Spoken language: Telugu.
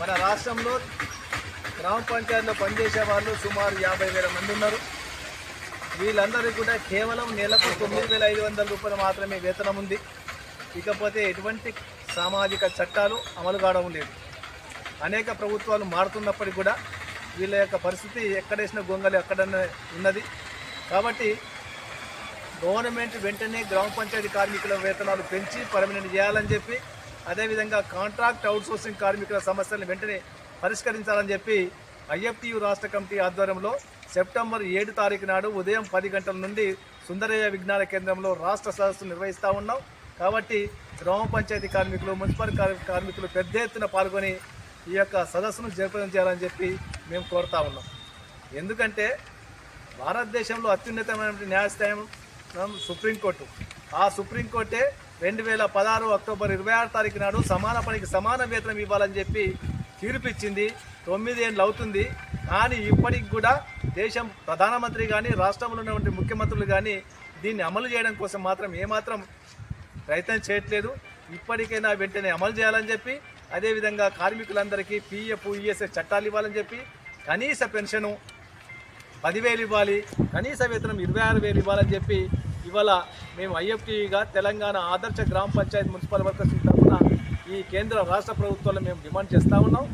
మన రాష్ట్రంలో గ్రామ పంచాయతీలో పనిచేసే వాళ్ళు సుమారు యాభై వేల మంది ఉన్నారు. వీళ్ళందరికీ కూడా కేవలం నెలకు తొమ్మిది వేల ఐదు వందల రూపాయలు మాత్రమే వేతనం ఉంది. ఇకపోతే ఎటువంటి సామాజిక చట్టాలు అమలు కావడం లేదు. అనేక ప్రభుత్వాలు మారుతున్నప్పటికీ కూడా వీళ్ళ యొక్క పరిస్థితి ఎక్కడేసిన గొంగలి అక్కడనే ఉన్నది. కాబట్టి గవర్నమెంట్ వెంటనే గ్రామ పంచాయతీ కార్మికుల వేతనాలు పెంచి పర్మనెంట్ చేయాలని చెప్పి అదేవిధంగా కాంట్రాక్ట్ అవుట్సోర్సింగ్ కార్మికుల సమస్యలను వెంటనే పరిష్కరించాలని చెప్పి ఐఎఫ్టియు రాష్ట్ర కమిటీ ఆధ్వర్యంలో సెప్టెంబర్ ఏడు తారీఖు నాడు ఉదయం పది గంటల నుండి సుందరయ్య విజ్ఞాన కేంద్రంలో రాష్ట్ర సదస్సు నిర్వహిస్తూ ఉన్నాం. కాబట్టి గ్రామ పంచాయతీ కార్మికులు మున్సిపల్ కార్మికులు పెద్ద ఎత్తున పాల్గొని ఈ యొక్క సదస్సును జయప్రదం చేయాలని చెప్పి మేము కోరుతా ఉన్నాం. ఎందుకంటే భారతదేశంలో అత్యున్నతమైన న్యాయస్థానం సుప్రీంకోర్టు. ఆ సుప్రీంకోర్టే రెండు వేల పదహారు అక్టోబర్ ఇరవై ఆరు తారీఖు నాడు సమాన పనికి సమాన వేతనం ఇవ్వాలని చెప్పి తీర్పిచ్చింది. తొమ్మిది ఏళ్ళు అవుతుంది. కానీ ఇప్పటికి కూడా దేశం ప్రధానమంత్రి కానీ రాష్ట్రంలో ఉన్నటువంటి ముఖ్యమంత్రులు కానీ దీన్ని అమలు చేయడం కోసం మాత్రం ఏమాత్రం ప్రయత్నం చేయట్లేదు. ఇప్పటికైనా వెంటనే అమలు చేయాలని చెప్పి అదేవిధంగా కార్మికులందరికీ పీఎఫ్ ఈఎస్ఎస్ చట్టాలు ఇవ్వాలని చెప్పి కనీస పెన్షను పదివేలు ఇవ్వాలి. కనీస వేతనం ఇరవై ఆరు వేలు ఇవ్వాలని చెప్పి ఇవాళ మేము ఐఎఫ్టీగా తెలంగాణ ఆదర్శ గ్రామ పంచాయతీ మున్సిపల్ వర్కర్స్ తరఫున ఈ కేంద్ర రాష్ట్ర ప్రభుత్వాలు మేము డిమాండ్ చేస్తూ ఉన్నాం.